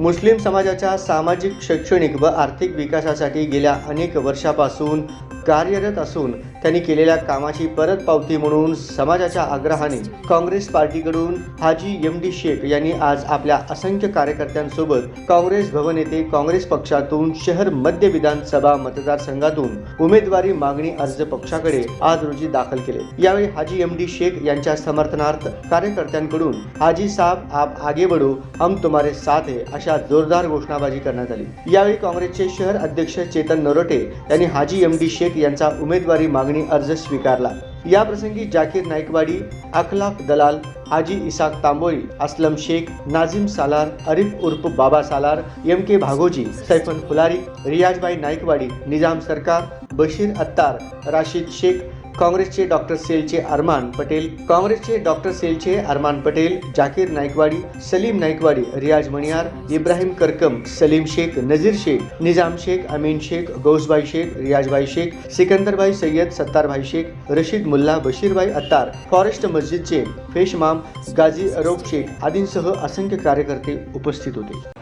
मुस्लिम समाजाच्या सामाजिक शैक्षणिक व आर्थिक विकासासाठी गेल्या अनेक वर्षापासून कार्यरत असून त्यांनी केलेल्या कामाची परत पावती म्हणून समाजाच्या आग्रहाने काँग्रेस पार्टीकडून हाजी एम डी शेख यांनी आज आपल्या असंख्य कार्यकर्त्यांसोबत काँग्रेस भवन येथे काँग्रेस पक्षातून शहर मध्य विधानसभा मतदारसंघातून उमेदवारी मागणी अर्ज पक्षाकडे आज रोजी दाखल केले. यावेळी हाजी एम डी शेख यांच्या समर्थनार्थ कार्यकर्त्यांकडून हाजी साहब आप आगे बढो हम तुम्हारे साथ है अशा जोरदार घोषणाबाजी करण्यात आली. यावेळी काँग्रेसचे शहर अध्यक्ष चेतन नरोटे यांनी हाजी एम डी शेख यांचा उमेदवारी मागणी अर्ज स्वीकारला. याप्रसंगी जाकीर नाईकवाडी अखलाक दलाल हाजी इसाक तांबोळी असलम शेख नाझिम सालार अरिफ उर्फ बाबा सालार एम के भागोजी सैफन फुलारी रियाजबाई नाईकवाडी निजाम सरकार बशीर अत्तार राशीद शेख काँग्रेसचे डॉक्टर सेलचे अरमान पटेल काँग्रेसचे डॉक्टर सेलचे अरमान पटेल जाकीर नाईकवाडी सलीम नाईकवाडी रियाज मणियार इब्राहिम करकम सलीम शेख नजीर शेख निजाम शेख अमीन शेख गौसबाई शेख रियाजबाई शेख सिकंदरबाई सय्यद सत्तारभाई शेख रशीद मुल्ला बशीरबाई अत्तार फॉरेस्ट मस्जिदचे फेशमाम गाझी अरोब शेख आदींसह असंख्य कार्यकर्ते उपस्थित होते.